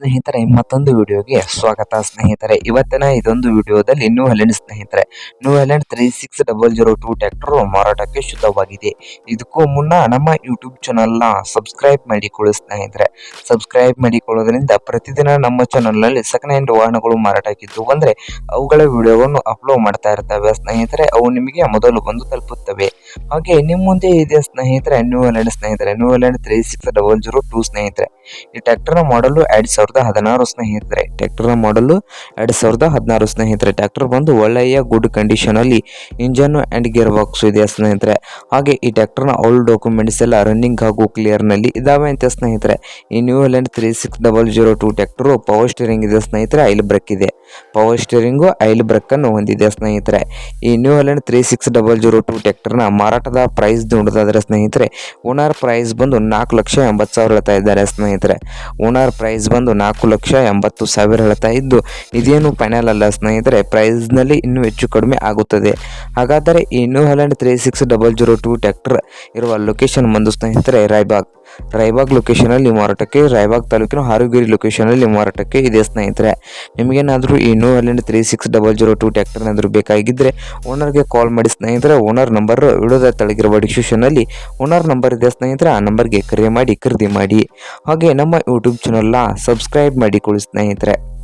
ಸ್ನೇಹಿತರೆ, ಮತ್ತೊಂದು ವಿಡಿಯೋಗೆ ಸ್ವಾಗತ. ಸ್ನೇಹಿತರೆ, ಇವತ್ತಿನ ಇದೊಂದು ವಿಡಿಯೋದಲ್ಲಿ ನ್ಯೂ ಹಲೆಂಡ್ ಸ್ನೇಹಿತರೆ New Holland three six double zero two tractor ಮಾರಾಟಕ್ಕೆ ಶುದ್ಧವಾಗಿದೆ. ಇದಕ್ಕೂ ಮುನ್ನ ನಮ್ಮ ಯೂಟ್ಯೂಬ್ ಚಾನಲ್ನ ಸಬ್ಸ್ಕ್ರೈಬ್ ಮಾಡಿಕೊಳ್ಳಿ ಸ್ನೇಹಿತರೆ. ಸಬ್ಸ್ಕ್ರೈಬ್ ಮಾಡಿಕೊಳ್ಳೋದ್ರಿಂದ ಪ್ರತಿದಿನ ನಮ್ಮ ಚಾನಲ್ನಲ್ಲಿ ಸೆಕೆಂಡ್ ಹ್ಯಾಂಡ್ ವಾಹನಗಳು ಮಾರಾಟಕ್ಕಿದ್ದು ಅಂದರೆ ಅವುಗಳ ವಿಡಿಯೋವನ್ನು ಅಪ್ಲೋಡ್ ಮಾಡ್ತಾ ಇರ್ತವೆ. ಸ್ನೇಹಿತರೆ, ಅವು ನಿಮಗೆ ಮೊದಲು ಬಂದು ತಲುಪುತ್ತವೆ. ಹಾಗೆ ನಿಮ್ಮ ಮುಂದೆ ಇದೆ ಸ್ನೇಹಿತರೆ ನ್ಯೂ ಹಲೆಂಡ್ ಸ್ನೇಹಿತರೆ. New Holland three six double zero two ಸ್ನೇಹಿತರೆ. ಈ ಟ್ರ್ಯಾಕ್ಟರ್ನ ಮಾಡಲು ಎರಡು ಸಾವಿರದ ಹದಿನಾರು ಸ್ನೇಹಿತರೆ. ಟ್ರ್ಯಾಕ್ಟರ್ನ ಮಾಡಲು ಎರಡು ಸಾವಿರದ ಹದಿನಾರು ಸ್ನೇಹಿತರೆ. ಟ್ರ್ಯಾಕ್ಟರ್ ಬಂದು ಒಳ್ಳೆಯ ಗುಡ್ ಕಂಡೀಷನ್ ಅಲ್ಲಿ ಇಂಜನ್ ಅಂಡ್ ಗೇರ್ ಬಾಕ್ಸ್ ಇದೆ ಸ್ನೇಹಿತರೆ. ಹಾಗೆ ಈ ಟ್ಯಾಕ್ಟರ್ನ ಆಲ್ ಡಾಕ್ಯುಮೆಂಟ್ಸ್ ಎಲ್ಲ ರನ್ನಿಂಗ್ ಹಾಗೂ ಕ್ಲಿಯರ್ನಲ್ಲಿ ಇದಾವೆ ಅಂತ ಸ್ನೇಹಿತರೆ. ಈ New Holland three six double zero two tractor power steering ಇದೆ ಸ್ನೇಹಿತರೆ ಐಲ್ ಬ್ರೇಕ್ ಇದೆ. ಪವರ್ ಸ್ಟೀರಿಂಗು ಐಲ್ ಬ್ರೇಕ್ ಅನ್ನು ಹೊಂದಿದೆ ಸ್ನೇಹಿತರೆ. ಈ New Holland three six double zero two ಟ್ಯಾಕ್ಟರ್ನ ಮಾರಾಟದ ಪ್ರೈಸ್ ನೋಡೋದಾದರೆ ಸ್ನೇಹಿತರೆ ಓನರ್ ಪ್ರೈಸ್ ಬಂದು ನಾಲ್ಕು ಲಕ್ಷ ಎಂಬತ್ತು ಸಾವಿರ ಹೇಳ್ತಾ ಇದ್ದಾರೆ ಸ್ನೇಹಿತರೆ. ಓನರ್ ಪ್ರೈಸ್ ಬಂದು ನಾಲ್ಕು ಲಕ್ಷ ಎಂಬತ್ತು ಸಾವಿರ ಹೇಳ್ತಾ ಇದ್ದು, ಇದೇನು ಫೈನಲ್ ಅಲ್ಲ ಸ್ನೇಹಿತರೆ ಪ್ರೈಸ್ನಲ್ಲಿ ಇನ್ನೂ ಹೆಚ್ಚು ಕಡಿಮೆ ಆಗುತ್ತದೆ. ಹಾಗಾದರೆ ಈ New Holland three six double zero two tractor ಇರುವ ಲೊಕೇಶನ್ ಬಂದು ಸ್ನೇಹಿತರೆ ರಾಯ್ಬಾಗ್. ರಾಯ್ಬಾಗ್ ಲೊಕೇಶನಲ್ಲಿ ಮಾರಾಟಕ್ಕೆ ರಾಯ್ಬಾಗ್ ತಾಲೂಕಿನ ಹಾರುಗಿರಿ ಲೊಕೇಶನಲ್ಲಿ ಮಾರಾಟಕ್ಕೆ ಇದೆ ಸ್ನೇಹಿತರೆ. ನಿಮಗೇನಾದರೂ ಈ New Holland three six double zero two ಟ್ಯಾಕ್ಟರ್ನಾದರೂ ಬೇಕಾಗಿದ್ದರೆ ಓನರ್ಗೆ ಕಾಲ್ ಮಾಡಿ ಸ್ನೇಹಿತರೆ. ಓನರ್ ನಂಬರ್ ವಿಡಿಯೋದ ತಳಗಿರುವ ಡಿಸ್ಕ್ರಿಪ್ಷನಲ್ಲಿ ಓನರ್ ನಂಬರ್ ಇದೆ ಸ್ನೇಹಿತರೆ. ಆ ನಂಬರ್ಗೆ ಕರೆ ಮಾಡಿ ಖರೀದಿ ಮಾಡಿ. ಹಾಗೆ ನಮ್ಮ ಯೂಟ್ಯೂಬ್ ಚಾನಲ್ನ ಸಬ್ಸ್ಕ್ರೈಬ್ ಮಾಡಿಕೊಳ್ಳಿ ಸ್ನೇಹಿತರೆ.